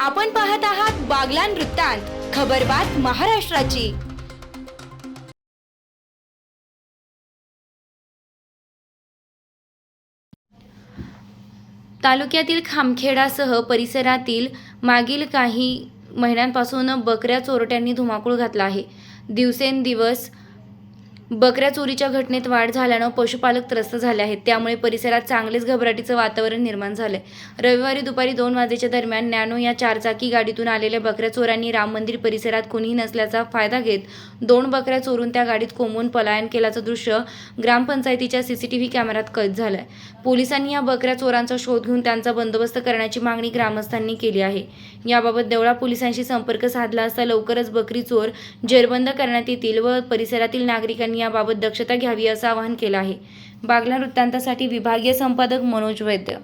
आपण पाहत आहात बागलान वृत्तांत खबरबात महाराष्ट्राची. तालुक्यातील खामखेडासह परिसरातील मागील काही महिन्यांपासून बकऱ्या चोरट्यांनी धुमाकूळ घातला आहे. दिवसेंदिवस बकऱ्या चोरीच्या घटनेत वाढ झाल्यानं पशुपालक त्रस्त झाले आहेत. त्यामुळे परिसरात चांगलेच घबराटीचं वातावरण निर्माण झालंय. रविवारी दुपारी दोन वाजेच्या दरम्यान नॅनो या चारचाकी गाडीतून आलेल्या बकऱ्या चोरांनी राम मंदिर परिसरात कोणीही नसल्याचा फायदा घेत दोन बकऱ्या चोरून त्या गाडीत कोंबून पलायन केल्याचं दृश्य ग्रामपंचायतीच्या सीसीटीव्ही कॅमेऱ्यात कैद झालंय. पोलिसांनी या बकऱ्या चोरांचा शोध घेऊन त्यांचा बंदोबस्त करण्याची मागणी ग्रामस्थांनी केली आहे. याबाबत देवळा पोलिसांशी संपर्क साधला असता लवकरच बकरी चोर जेरबंद करण्यात येतील व परिसरातील नागरिकांनी याबाबत दक्षता घ्यावी असं आवाहन केलं आहे. बागला वृत्तांतासाठी विभागीय संपादक मनोज वैद्य